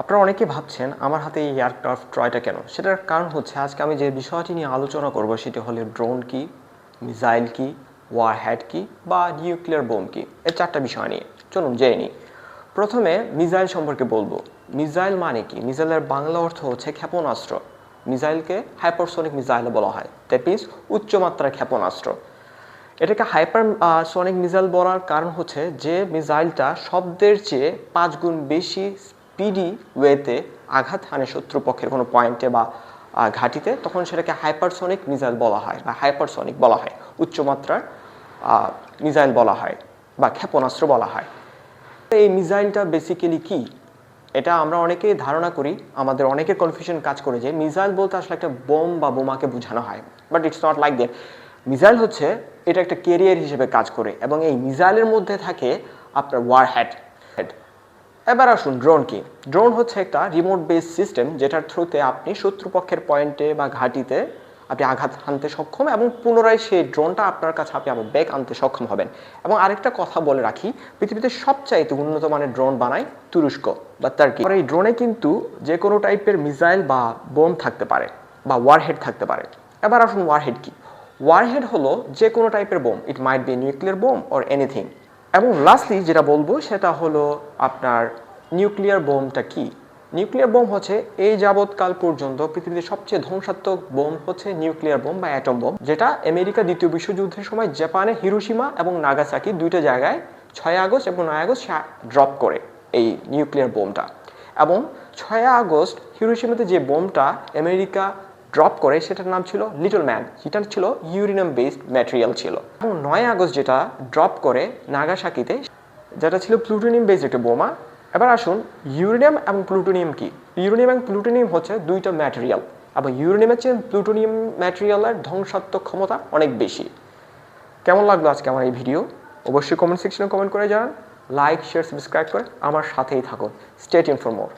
আপনারা অনেকে ভাবছেন, আমার হাতে এই এয়ারক্রাফট ট্রয়টা কেন? সেটার কারণ হচ্ছে, আজকে আমি যে বিষয়টি নিয়ে আলোচনা করব সেটি হলো ড্রোন কি মিসাইল কি ওয়ার হ্যাড কি, বা নিউক্লিয়ার বোম কি এই চারটা বিষয় নিয়ে। চলুন জেনে নিই। প্রথমে মিসাইল সম্পর্কে বলব। মিসাইল মানে কি? মিসাইলের বাংলা অর্থ হচ্ছে ক্ষেপণাস্ত্র। মিসাইলকে হাইপারসোনিক মিসাইলও বলা হয়। দ্যাট মিনস উচ্চমাত্রার ক্ষেপণাস্ত্র। এটাকে হাইপার সনিক মিসাইল বলার কারণ হচ্ছে যে মিসাইলটা শব্দের চেয়ে পাঁচ গুণ বেশি স্পিডি ওয়েতে আঘাত হানে শত্রুপক্ষের কোনো পয়েন্টে বা ঘাঁটিতে, তখন সেটাকে হাইপারসনিক মিসাইল বলা হয়, বা হাইপারসনিক বলা হয়। উচ্চমাত্রার মিসাইল বলা হয়, বা ক্ষেপণাস্ত্র বলা হয়। এই মিসাইলটা বেসিক্যালি কি? এটা আমরা অনেকেই ধারণা করি, আমাদের অনেকের কনফিউশন কাজ করে যে মিসাইল বলতে আসলে একটা বোম বা বোমাকে বোঝানো হয়। But it's not like that missile হচ্ছে, এটা একটা কেরিয়ার হিসেবে কাজ করে। এবং এই মিসাইলের মধ্যে থাকে আপনার ওয়ার হ্যাড এবার আসুন ড্রোন কি? ড্রোন হচ্ছে একটা রিমোট বেস সিস্টেম যেটার থ্রুতে আপনি শত্রুপক্ষের পয়েন্টে বা ঘাঁটিতে আপনি আঘাত হানতে সক্ষম এবং পুনরায় সেই ড্রোনটা আপনার কাছে আপনি আবার ব্যাক আনতে সক্ষম হবেন। এবং আরেকটা কথা বলে রাখি, পৃথিবীতে সবচাইতে উন্নত মানের ড্রোন বানায় তুরস্ক বা তার্কি আর এই ড্রোনে কিন্তু যে কোনো টাইপের মিসাইল বা বোম থাকতে পারে বা ওয়ারহেড থাকতে পারে। এবার আসুন ওয়ারহেড কি? ওয়ারহেড হলো যে কোনো টাইপের bomb it might be nuclear bomb or anything এবং লাস্টলি যেটা বলব সেটা হলো আপনার নিউক্লিয়ার বোমটা কি? নিউক্লিয়ার বোম হচ্ছে এই যাবৎকাল পর্যন্ত পৃথিবীতে সবচেয়ে ধ্বংসাত্মক বোম হচ্ছে নিউক্লিয়ার বোম বা অ্যাটম বোম যেটা আমেরিকা দ্বিতীয় বিশ্বযুদ্ধের সময় জাপানে হিরোশিমা এবং নাগাসাকি দুইটা জায়গায় ছয় আগস্ট এবং নয় আগস্ট ড্রপ করে এই নিউক্লিয়ার বোমটা এবং ছয় আগস্ট হিরোশিমাতে যে বোমটা আমেরিকা ড্রপ করে, সেটার নাম ছিল লিটল ম্যান যেটা ছিল ইউরেনিয়াম বেসড ম্যাটেরিয়াল ছিল। এবং নয় আগস্ট যেটা ড্রপ করে নাগাসাকিতে যেটা ছিল প্লুটোনিয়াম বেসড একটা বোমা। এবার আসুন ইউরেনিয়াম এবং প্লুটোনিয়াম কি? ইউরেনিয়াম এবং প্লুটোনিয়াম হচ্ছে দুইটা ম্যাটেরিয়াল এবং ইউরেনিয়ামের চেয়ে প্লুটোনিয়াম ম্যাটেরিয়ালের ধ্বংসাত্মক ক্ষমতা অনেক বেশি। কেমন লাগল আজকে আমার এই ভিডিও অবশ্যই কমেন্ট সেকশনে কমেন্ট করে জানান। লাইক শেয়ার সাবস্ক্রাইব করে আমার সাথেই থাকুন। State in for more